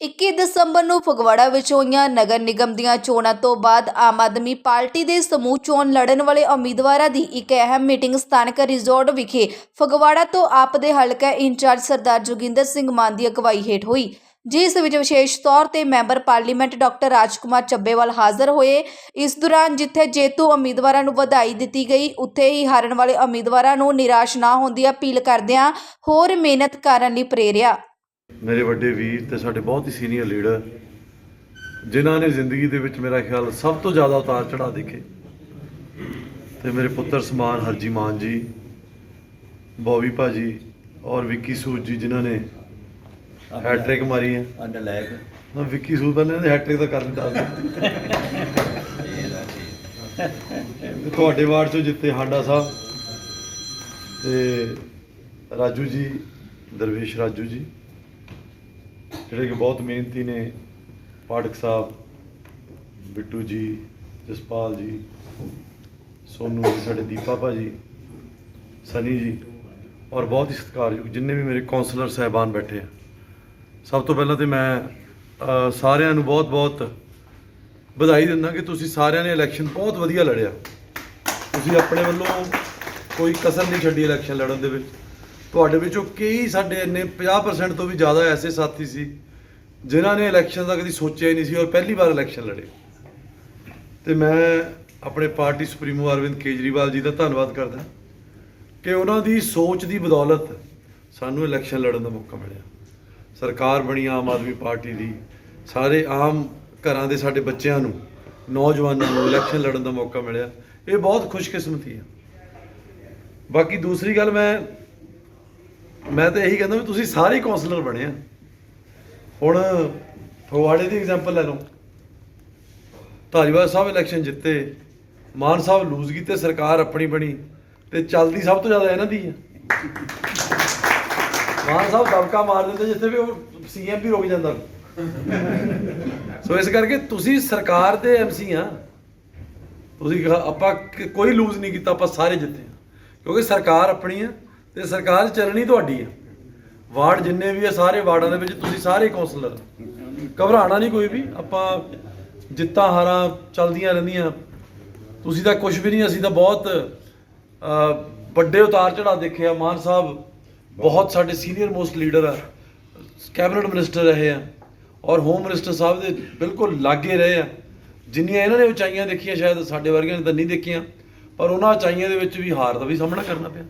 21 ਦਸੰਬਰ ਨੂੰ ਫਗਵਾੜਾ ਵਿੱਚ ਹੋਈਆਂ ਨਗਰ ਨਿਗਮ ਦੀਆਂ ਚੋਣਾਂ ਤੋਂ ਬਾਅਦ ਆਮ ਆਦਮੀ ਪਾਰਟੀ ਦੇ ਸਮੂਹ ਚੋਣ ਲੜਨ ਵਾਲੇ ਉਮੀਦਵਾਰਾਂ ਦੀ ਇੱਕ ਅਹਿਮ ਮੀਟਿੰਗ ਸਥਾਨਕ ਰਿਜ਼ੋਰਟ ਵਿਖੇ ਫਗਵਾੜਾ ਤੋਂ ਆਪ ਦੇ ਹਲਕਾ ਇੰਚਾਰਜ ਸਰਦਾਰ ਜੋਗਿੰਦਰ ਸਿੰਘ ਮਾਨ ਦੀ ਅਗਵਾਈ ਹੇਠ ਹੋਈ, ਜਿਸ ਵਿੱਚ ਵਿਸ਼ੇਸ਼ ਤੌਰ ਤੇ member parliament doctor Rajkumar Chabbewal ਹਾਜ਼ਰ ਹੋਏ। ਇਸ ਦੌਰਾਨ ਜਿੱਥੇ ਜੇਤੂ ਉਮੀਦਵਾਰਾਂ ਨੂੰ ਵਧਾਈ ਦਿੱਤੀ ਗਈ, ਉੱਥੇ ਹੀ ਹਾਰਨ ਵਾਲੇ ਉਮੀਦਵਾਰਾਂ ਨੂੰ ਨਿਰਾਸ਼ ਨਾ ਹੋਣ ਦੀ ਅਪੀਲ ਕਰਦਿਆਂ ਹੋਰ ਮਿਹਨਤ ਕਰਨ ਲਈ ਪ੍ਰੇਰਿਆ। ਮੇਰੇ ਵੱਡੇ ਵੀਰ ਤੇ ਸਾਡੇ ਬਹੁਤ ਹੀ ਸੀਨੀਅਰ ਲੀਡਰ ਜਿਨ੍ਹਾਂ ਨੇ ਜ਼ਿੰਦਗੀ ਦੇ ਵਿੱਚ ਮੇਰਾ ਖਿਆਲ ਸਭ ਤੋਂ ਜ਼ਿਆਦਾ ਉਤਾਰ ਚੜ੍ਹਾਅ ਦੇਖੇ। ਤੇ ਮੇਰੇ ਪੁੱਤਰ ਸਮਾਨ ਹਰਜੀ ਮਾਨ ਜੀ ਬੋਵੀ ਭਾਜੀ ਔਰ ਵਿੱਕੀ ਸੂਦ ਜੀ ਜਿਨ੍ਹਾਂ ਨੇ ਹੈਟ੍ਰਿਕ ਮਾਰੀ ਹੈ। ਅੰਡਰ ਲੈਗ ਹਾਂ ਵਿੱਕੀ ਸੂਦ ਪਹਿਲੇ ਨੇ ਹੈਟ੍ਰਿਕ ਤਾਂ ਕਰ ਦਿੱਤਾ ਤੇ ਤੁਹਾਡੇ ਵਾਰਡ ਚੋਂ ਜਿੱਤੇ ਹਾਂਡਾ ਸਾਹਿਬ ਤੇ ਰਾਜੂ ਜੀ ਦਰਵੇਸ਼ ਰਾਜੂ ਜੀ। ਜਿਹੜੇ ਕਿ ਬਹੁਤ ਮਿਹਨਤੀ ਨੇ, ਪਾਠਕ ਸਾਹਿਬ, ਬਿੱਟੂ ਜੀ, ਜਸਪਾਲ ਜੀ, ਸੋਨੂ ਜੀ, ਸਾਡੇ ਦੀਪਾ ਭਾਜੀ, ਸਨੀ ਜੀ, ਔਰ ਬਹੁਤ ਹੀ ਸਤਿਕਾਰਯੋਗ ਜਿੰਨੇ ਵੀ ਮੇਰੇ ਕਾਉਂਸਲਰ ਸਾਹਿਬਾਨ ਬੈਠੇ ਆ। ਸਭ ਤੋਂ ਪਹਿਲਾਂ ਤੇ ਮੈਂ ਸਾਰਿਆਂ ਨੂੰ ਬਹੁਤ-ਬਹੁਤ ਵਧਾਈ ਦਿੰਦਾ ਕਿ ਤੁਸੀਂ ਸਾਰਿਆਂ ਨੇ ਇਲੈਕਸ਼ਨ ਬਹੁਤ ਵਧੀਆ ਲੜਿਆ। ਤੁਸੀਂ ਆਪਣੇ ਵੱਲੋਂ ਕੋਈ ਕਸਰ ਨਹੀਂ ਛੱਡੀ ਇਲੈਕਸ਼ਨ ਲੜਨ ਦੇ ਵਿੱਚ। ਤੁਹਾਡੇ ਵਿੱਚੋਂ ਕਈ ਸਾਡੇ ਇੰਨੇ 50% ਤੋਂ ਵੀ ਜ਼ਿਆਦਾ ਐਸੇ ਸਾਥੀ ਸੀ, ਜਿਨ੍ਹਾਂ ਨੇ ਇਲੈਕਸ਼ਨ ਦਾ ਕਦੀ ਸੋਚਿਆ ਹੀ ਨਹੀਂ ਸੀ ਔਰ ਪਹਿਲੀ ਵਾਰ ਇਲੈਕਸ਼ਨ ਲੜੇ। ਤੇ ਮੈਂ ਆਪਣੇ ਪਾਰਟੀ ਸੁਪਰੀਮੋ ਅਰਵਿੰਦ ਕੇਜਰੀਵਾਲ ਜੀ ਦਾ ਧੰਨਵਾਦ ਕਰਦਾ ਕਿ ਉਹਨਾਂ ਦੀ ਸੋਚ ਦੀ ਬਦੌਲਤ ਸਾਨੂੰ ਇਲੈਕਸ਼ਨ ਲੜਨ ਦਾ ਮੌਕਾ ਮਿਲਿਆ। ਸਰਕਾਰ ਬਣੀ ਆਮ ਆਦਮੀ ਪਾਰਟੀ ਦੀ, ਸਾਰੇ ਆਮ ਘਰਾਂ ਦੇ ਸਾਡੇ ਬੱਚਿਆਂ ਨੂੰ, ਨੌਜਵਾਨਾਂ ਨੂੰ ਇਲੈਕਸ਼ਨ ਲੜਨ ਦਾ ਮੌਕਾ ਮਿਲਿਆ। ਇਹ ਬਹੁਤ ਖੁਸ਼ਕਿਸਮਤੀ ਹੈ। ਬਾਕੀ ਦੂਸਰੀ ਗੱਲ ਮੈਂ ਮੈਂ ਤਾਂ ਇਹੀ ਕਹਿੰਦਾ ਵੀ ਤੁਸੀਂ ਸਾਰੇ ਹੀ ਕਾਉਂਸਲਰ ਬਣੇ ਆ। ਹੁਣ ਫਗਵਾੜੇ ਦੀ ਐਗਜ਼ਾਮਪਲ ਲੈ ਲਓ। ਧਾਰੀਵਾਲ ਸਾਹਿਬ ਇਲੈਕਸ਼ਨ ਜਿੱਤੇ, ਮਾਨ ਸਾਹਿਬ ਲੂਜ਼ ਕੀਤੇ, ਸਰਕਾਰ ਆਪਣੀ ਬਣੀ ਤੇ ਚੱਲਦੀ ਸਭ ਤੋਂ ਜ਼ਿਆਦਾ ਇਹਨਾਂ ਦੀ ਹੈ ਮਾਨ ਸਾਹਿਬ ਦਬਕਾ ਮਾਰ ਦਿੰਦੇ ਜਿੱਥੇ ਵੀ ਉਹ ਸੀਐਮ ਵੀ ਰੁਕ ਜਾਂਦਾ। ਸੋ ਇਸ ਕਰਕੇ ਤੁਸੀਂ ਸਰਕਾਰ ਦੇ ਐਮਸੀ ਆ। ਤੁਸੀਂ ਆਪਾਂ ਕੋਈ ਲੂਜ਼ ਨਹੀਂ ਕੀਤਾ, ਆਪਾਂ ਸਾਰੇ ਜਿੱਤੇ ਕਿਉਂਕਿ ਸਰਕਾਰ ਆਪਣੀ ਆ। ਤੇ ਸਰਕਾਰ ਚੱਲਣੀ ਤੁਹਾਡੀ ਆ। ਵਾਰਡ ਜਿੰਨੇ ਵੀ ਆ, ਸਾਰੇ ਵਾਰਡਾਂ ਦੇ ਵਿੱਚ ਤੁਸੀਂ ਸਾਰੇ ਕਾਉਂਸਲਰ ਘਬਰਾਣਾ ਨਹੀਂ ਕੋਈ ਵੀ, ਆਪਾਂ ਜਿੱਤਾਂ ਹਾਰਾਂ ਚੱਲਦੀਆਂ ਰਹਿੰਦੀਆਂ। ਤੁਸੀਂ ਤਾਂ ਕੁਝ ਵੀ ਨਹੀਂ, ਅਸੀਂ ਤਾਂ ਬਹੁਤ ਵੱਡੇ ਉਤਾਰ ਚੜਾਅ ਦੇਖਿਆ ਮਾਨ ਸਾਹਿਬ ਬਹੁਤ ਸਾਡੇ ਸੀਨੀਅਰ ਮੋਸਟ ਲੀਡਰ ਆ। ਕੈਬਨਿਟ ਮਿਨਿਸਟਰ ਰਹੇ ਆ। ਔਰ ਹੋਮ ਮਿਨਿਸਟਰ ਸਾਹਿਬ ਦੇ ਬਿਲਕੁਲ ਲਾਗੇ ਰਹੇ ਆ। ਜਿੰਨੀਆਂ ਇਹਨਾਂ ਨੇ ਉਚਾਈਆਂ ਦੇਖੀਆਂ, ਸ਼ਾਇਦ ਸਾਡੇ ਵਰਗਿਆਂ ਨੇ ਤਾਂ ਨਹੀਂ ਦੇਖੀਆਂ। ਪਰ ਉਹਨਾਂ ਉਚਾਈਆਂ ਦੇ ਵਿੱਚ ਵੀ ਹਾਰ ਦਾ ਵੀ ਸਾਹਮਣਾ ਕਰਨਾ ਪਿਆ।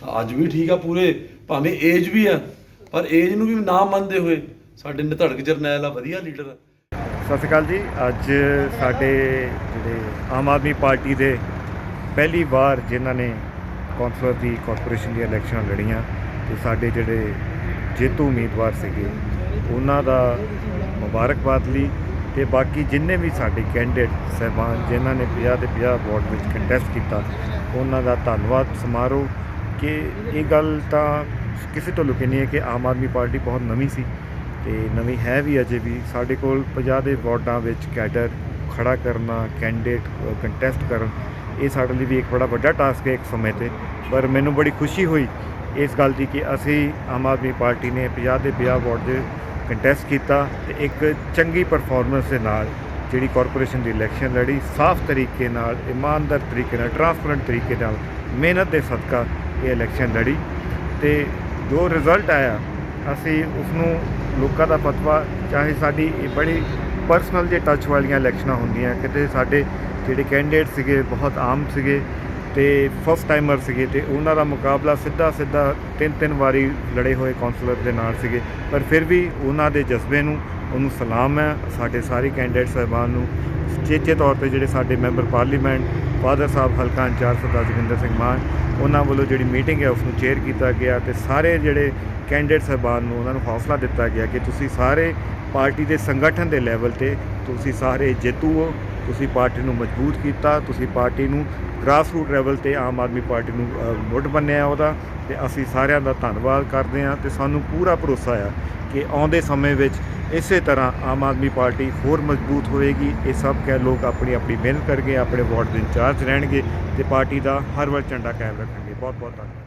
ਤਾਂ ਅੱਜ ਵੀ ਠੀਕ ਆ ਪੂਰੇ, ਭਾਵੇਂ ਏਜ ਵੀ ਆ, ਪਰ ਏਜ ਨੂੰ ਵੀ ਨਾ ਮੰਨਦੇ ਹੋਏ ਸਾਡੇ ਨਿਧੜਕ ਜਰਨੈਲ ਆ, ਵਧੀਆ ਲੀਡਰ ਆ। ਸਤਿ ਸ਼੍ਰੀ ਅਕਾਲ ਜੀ। ਅੱਜ ਸਾਡੇ ਜਿਹੜੇ ਆਮ ਆਦਮੀ ਪਾਰਟੀ ਦੇ ਪਹਿਲੀ ਵਾਰ ਜਿਨ੍ਹਾਂ ਨੇ ਕੌਂਸਲਰ ਦੀ ਕਾਰਪੋਰੇਸ਼ਨ ਦੀਆਂ ਇਲੈਕਸ਼ਨਾਂ ਲੜੀਆਂ ਤੇ ਸਾਡੇ ਜਿਹੜੇ ਜੇਤੂ ਉਮੀਦਵਾਰ ਸੀਗੇ, ਉਹਨਾਂ ਦਾ ਮੁਬਾਰਕਬਾਦ ਲਈ ਤੇ ਬਾਕੀ ਜਿੰਨੇ ਵੀ ਸਾਡੇ ਕੈਂਡੀਡੇਟ ਸਹਿਬਾਨ ਜਿਨ੍ਹਾਂ ਨੇ 50 ਦੇ 50 ਵਾਰਡ ਵਿੱਚ ਕੰਟੈਸਟ ਕੀਤਾ, ਉਹਨਾਂ ਦਾ ਧੰਨਵਾਦ ਸਮਾਰੋਹ ਕਿ ਇਹ ਗੱਲ ਤਾਂ ਕਿਸੇ ਤੋਂ ਲੁਕੀ ਨਹੀਂ ਹੈ ਕਿ ਆਮ ਆਦਮੀ ਪਾਰਟੀ ਬਹੁਤ ਨਵੀਂ ਸੀ ਤੇ ਨਵੀਂ ਹੈ ਵੀ ਅਜੇ ਵੀ। ਸਾਡੇ ਕੋਲ 50 ਦੇ ਵਾਰਡਾਂ ਵਿੱਚ ਕੈਡਰ ਖੜਾ ਕਰਨਾ ਕੈਂਡੀਡੇਟ ਕੰਟੈਸਟ ਕਰਨ, ਇਹ ਸਾਡੇ ਲਈ ਵੀ ਇੱਕ ਬੜਾ ਵੱਡਾ ਟਾਸਕ ਹੈ ਇੱਕ ਸਮੇਂ ਤੇ। ਪਰ ਮੈਨੂੰ ਬੜੀ ਖੁਸ਼ੀ ਹੋਈ ਇਸ ਗੱਲ ਦੀ ਕਿ ਅਸੀਂ ਆਮ ਆਦਮੀ ਪਾਰਟੀ ਨੇ 50 ਦੇ 50 ਵਾਰਡ ਦੇ ਕੰਟੈਸਟ ਕੀਤਾ ਤੇ ਇੱਕ ਚੰਗੀ ਪਰਫਾਰਮੈਂਸ ਦੇ ਨਾਲ ਜਿਹੜੀ ਕਾਰਪੋਰੇਸ਼ਨ ਦੀ ਇਲੈਕਸ਼ਨ ਲੜੀ, ਸਾਫ਼ ਤਰੀਕੇ ਨਾਲ, ਇਮਾਨਦਾਰ ਤਰੀਕੇ ਨਾਲ ਟਰਾਂਸਪੇਰੈਂਟ ਤਰੀਕੇ ਨਾਲ ਮਿਹਨਤ ਦੇ ਸਦਕਾ ਇਹ ਇਲੈਕਸ਼ਨ ਲੜੀ ਤੇ ਜੋ ਰਿਜ਼ਲਟ ਆਇਆ, ਅਸੀਂ ਉਸ ਨੂੰ ਲੋਕਾਂ ਦਾ ਫਤਵਾ, ਚਾਹੇ ਸਾਡੀ ਇਹ ਬੜੀ ਪਰਸਨਲ ਜੇ ਟੱਚ ਵਾਲੀਆਂ ਇਲੈਕਸ਼ਨਾਂ ਹੁੰਦੀਆਂ, ਕਿਤੇ ਸਾਡੇ ਜਿਹੜੇ ਕੈਂਡੀਡੇਟ ਸੀਗੇ, ਬਹੁਤ ਆਮ ਸੀਗੇ ਤੇ ਫਸਟ ਟਾਈਮਰ ਸੀਗੇ ਤੇ ਉਹਨਾਂ ਦਾ ਮੁਕਾਬਲਾ ਸਿੱਧਾ ਸਿੱਧਾ ਤਿੰਨ ਤਿੰਨ ਵਾਰੀ ਲੜੇ ਹੋਏ ਕਾਉਂਸਲਰ ਦੇ ਨਾਲ ਸੀਗੇ। ਪਰ ਫਿਰ ਵੀ ਉਹਨਾਂ ਦੇ ਜਜ਼ਬੇ ਨੂੰ, ਉਹਨੂੰ ਸਲਾਮ ਹੈ, ਸਾਡੇ ਸਾਰੇ ਕੈਂਡੀਡੇਟ ਸਾਹਿਬਾਨ ਨੂੰ। ਚੇਚੇ ਤੌਰ ਤੇ ਜਿਹੜੇ ਸਾਡੇ ਮੈਂਬਰ ਪਾਰਲੀਮੈਂਟ ਫਾਦਰ ਸਾਹਿਬ ਹਲਕਾ ਇੰਚਾਰਜ ਸਰਦਾਰ ਜੋਗਿੰਦਰ ਸਿੰਘ ਮਾਨ, ਉਹਨਾਂ ਵੱਲੋਂ ਜਿਹੜੀ ਮੀਟਿੰਗ ਹੈ ਉਸ ਨੂੰ ਚੇਅਰ ਕੀਤਾ ਗਿਆ ਤੇ ਸਾਰੇ ਜਿਹੜੇ ਕੈਂਡੀਡੇਟ ਸਾਹਿਬਾਨ ਨੂੰ ਉਹਨਾਂ ਨੂੰ ਹੌਸਲਾ ਦਿੱਤਾ ਗਿਆ ਕਿ ਤੁਸੀਂ ਸਾਰੇ ਪਾਰਟੀ ਦੇ ਸੰਗਠਨ ਦੇ ਲੈਵਲ ਤੇ ਤੁਸੀਂ ਸਾਰੇ ਜੇਤੂ ਹੋ। ਤੁਸੀਂ ਪਾਰਟੀ ਨੂੰ ਮਜ਼ਬੂਤ ਕੀਤਾ, ਤੁਸੀਂ ਪਾਰਟੀ ਨੂੰ ਗ੍ਰਾਸ ਰੂਟ ਲੈਵਲ ਤੇ ਆਮ ਆਦਮੀ ਪਾਰਟੀ ਨੂੰ ਮੁੱਢ ਬੰਨਿਆ ਉਹਦਾ ਤੇ ਅਸੀਂ ਸਾਰਿਆਂ ਦਾ ਧੰਨਵਾਦ ਕਰਦੇ ਹਾਂ ਤੇ ਸਾਨੂੰ ਪੂਰਾ ਭਰੋਸਾ ਆ ਕਿ ਆਉਂਦੇ ਸਮੇਂ ਵਿੱਚ ਇਸੇ ਤਰ੍ਹਾਂ ਆਮ ਆਦਮੀ ਪਾਰਟੀ ਹੋਰ ਮਜ਼ਬੂਤ ਹੋਏਗੀ। ਇਹ ਸਭ ਕਹਿ ਲੋਕ ਆਪਣੀ ਆਪਣੀ ਮਿਹਨਤ ਕਰਕੇ ਆਪਣੇ ਵਾਰਡ ਦੇ ਇੰਚਾਰਜ ਰਹਿਣਗੇ ਤੇ ਪਾਰਟੀ ਦਾ ਹਰ ਵਾਰ ਝੰਡਾ ਕਾਇਮ ਰੱਖਣਗੇ। ਬਹੁਤ ਬਹੁਤ ਧੰਨਵਾਦ।